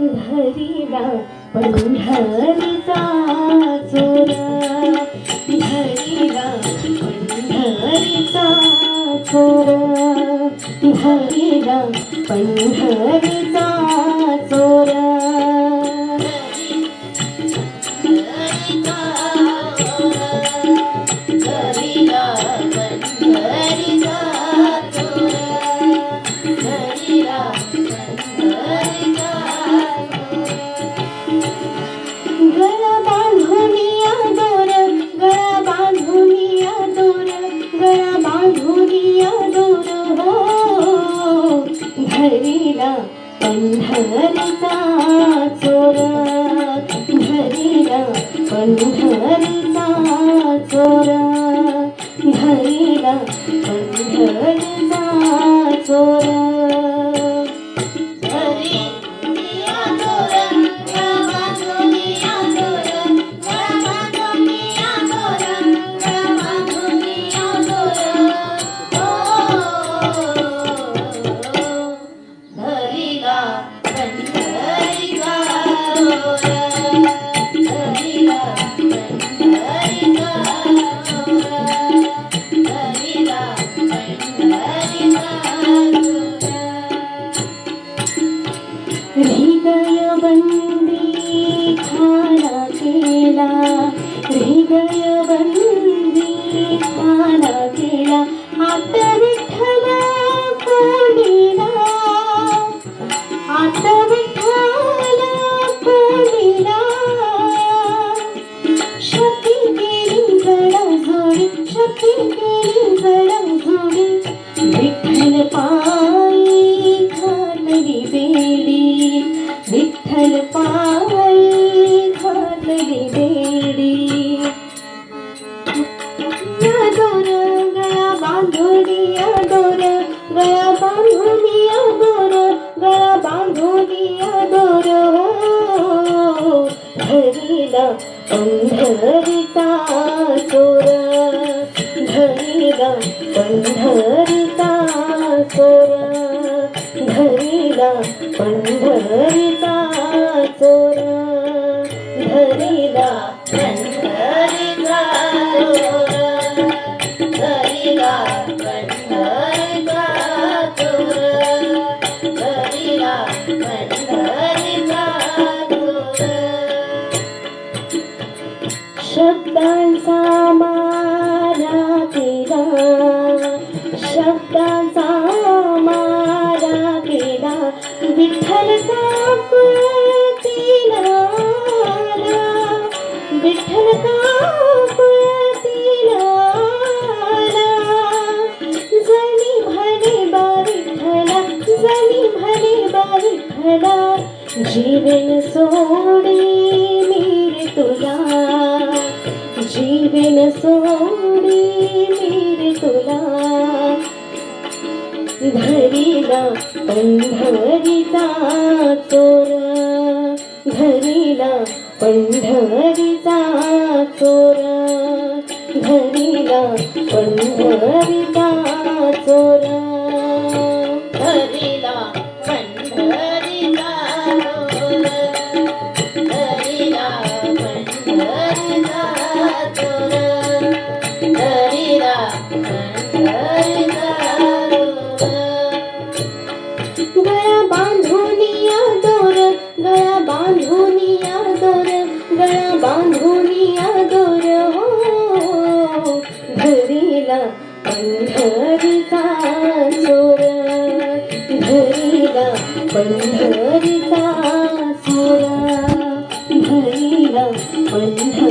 धरीला पंढरीचा चोरा. तिहरीला पंढरीचा चोरा. तिहरीला पंढरीचा चोरा. पंढरीचा चोरा घरीला पंढरीचा चोरा घरीला पंढरीचा चोरा. ஆண்டவே पंढरीचा चोर धरीला पंढरीचा चोर धरीला पंढरीचा चोर विठला जीवन सोडे मी तुला। जीवन सोडे मी तुला। धरीला पंढरीचा चोर। धरीला पंढरीचा चोर। धरीला पंढरीचा चोर। पंढरीचा सुरा धरीला पंढरी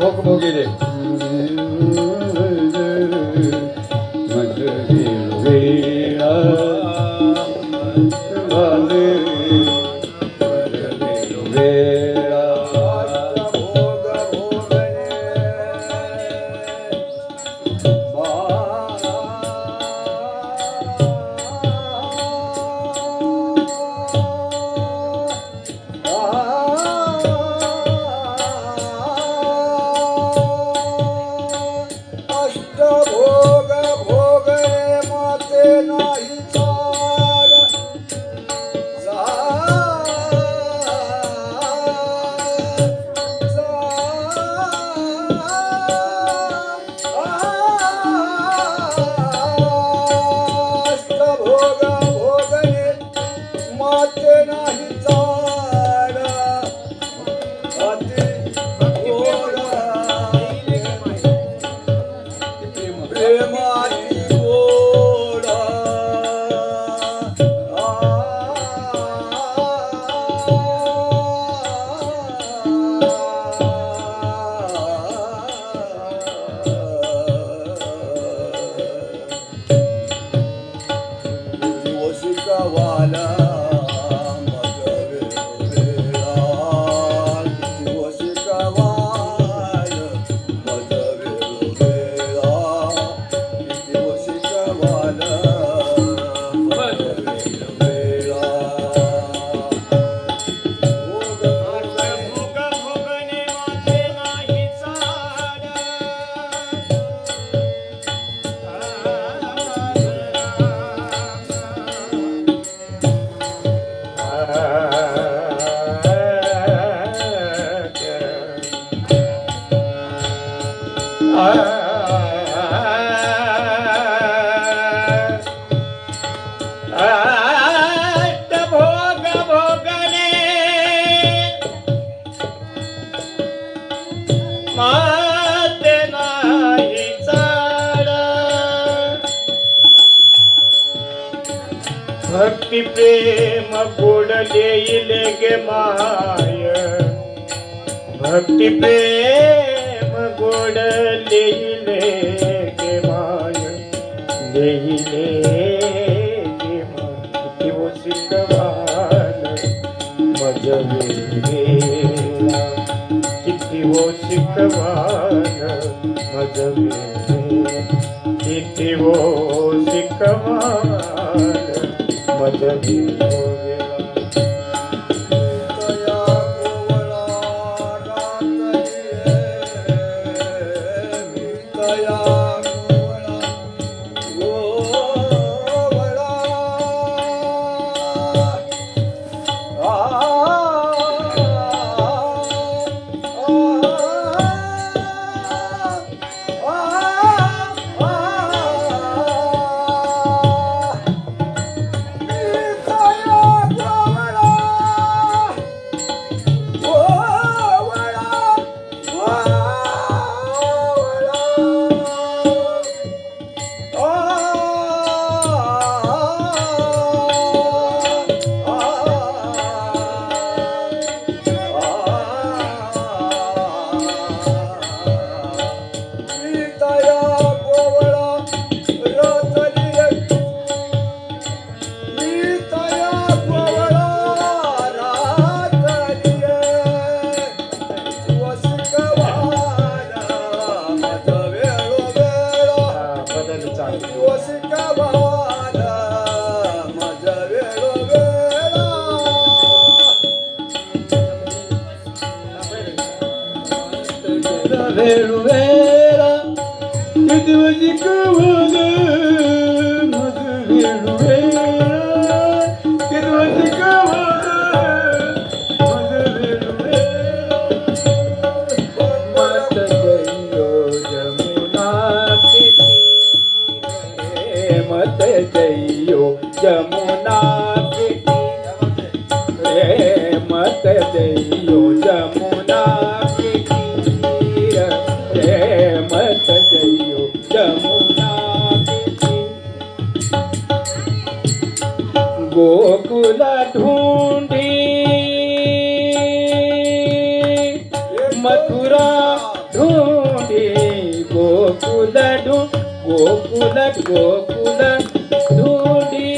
ભોગ ભોગી દે शिकवाला देईल गे माय। भक्ती प्रेम गोड देईल गे माय। देईल गे माय। किती वो मज किती वो शिकवाल मज किती शिकवाल मज ಹೇಳುವೇರ ಮೃದುವ ಸಿಕ್ಕುವುದು ಮಧು ಹೇಳುವೇರ ತಿರುವ ಸಿಕ್ಕುವುದು ಮಧು ಹೇಳುವೇರ ಮತ ಜೈಯೋ ಜಮುನಾ ಮತ ಜೈಯೋ ಜಮುನಾ गोकुल ढूंढी. मथुरा ढूंढी. गोकुल ढू गोकुल गोकुल ढूंढी.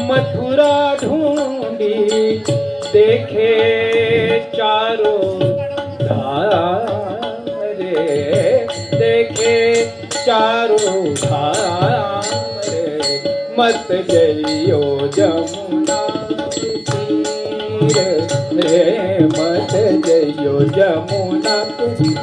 मथुरा ढूंढी देखे चारों धारा मत जइयो जमुना के तीर रे मत जइयो जमुना के